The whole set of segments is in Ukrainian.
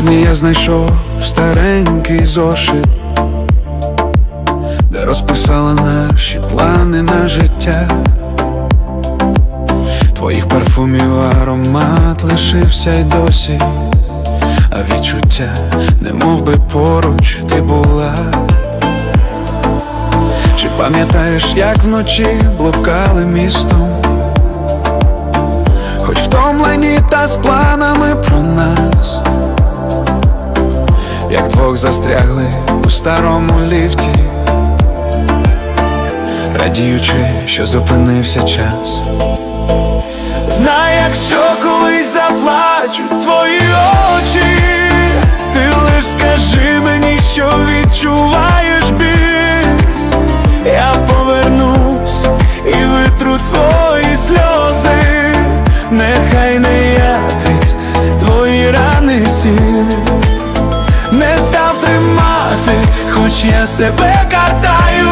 вікні я знайшов старенький зошит, де розписала наші плани на життя. Твоїх парфумів аромат лишився й досі, а відчуття, не мов би поруч ти була. Чи пам'ятаєш, як вночі блукали містом? Хоч втомлені та з планами про нас, як застрягли у старому ліфті, радіючи, що зупинився час. Знай, якщо колись заплачуть твої очі, ти лиш скажи мені, що відчуваєш біль. Я повернусь і витру твої сльози, нехай не ятрить твої рани сіль. Хоч я себе картаю,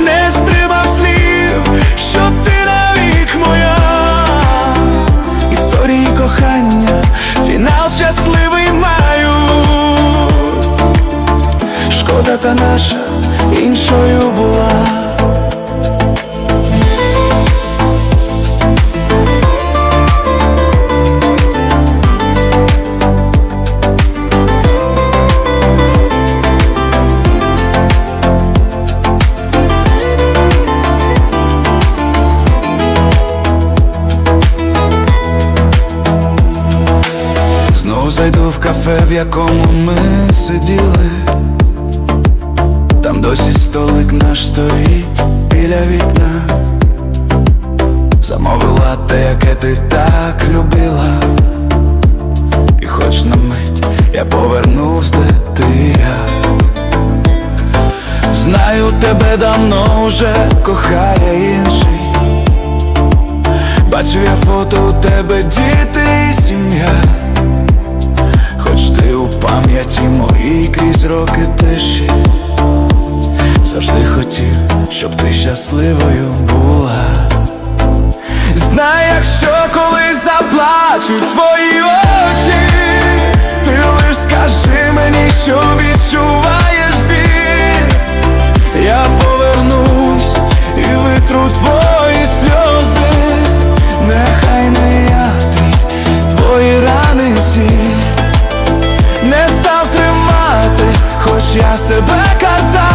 не стримав слів, що ти навік моя. Історії кохання, фінал щасливий маю. Шкода та наша іншою була. Кафе, в якому ми сиділи. Там досі столик наш стоїть біля вікна. Замовила те, яке ти так любила. І хоч на мить я повернувся, де ти я. Знаю, тебе давно вже кохає інший. Бачу я фото у тебе, діти і сім'я. Щоб ти щасливою була. Знай, якщо колись заплачуть твої очі, ти лиш скажи мені, що відчуваєш біль. Я повернусь і витру твої сльози, нехай не ятрить твої рани сіль не став тримати, хоч я себе картаю,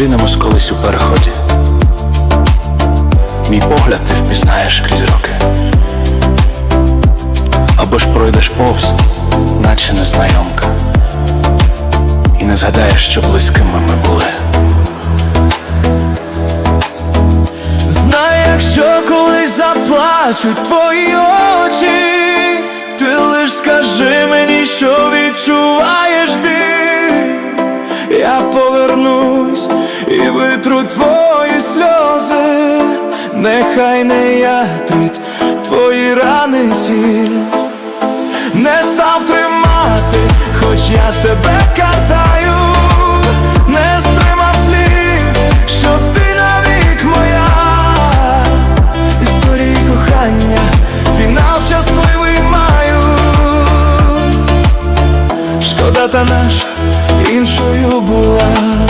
зустрінемось колись у переході. Мій погляд ти впізнаєш крізь роки. Або ж пройдеш повз, наче незнайомка, і не згадаєш, що близькими ми були. Знай, якщо колись заплачуть твої очі, ти лиш скажи мені, що відчуваєш витру твої сльози, нехай не ятрить твої рани сіль. Не став тримати, хоч я себе картаю, не стримав слів, що ти навік моя. Історії кохання, фінал щасливий маю. Шкода та наша іншою була.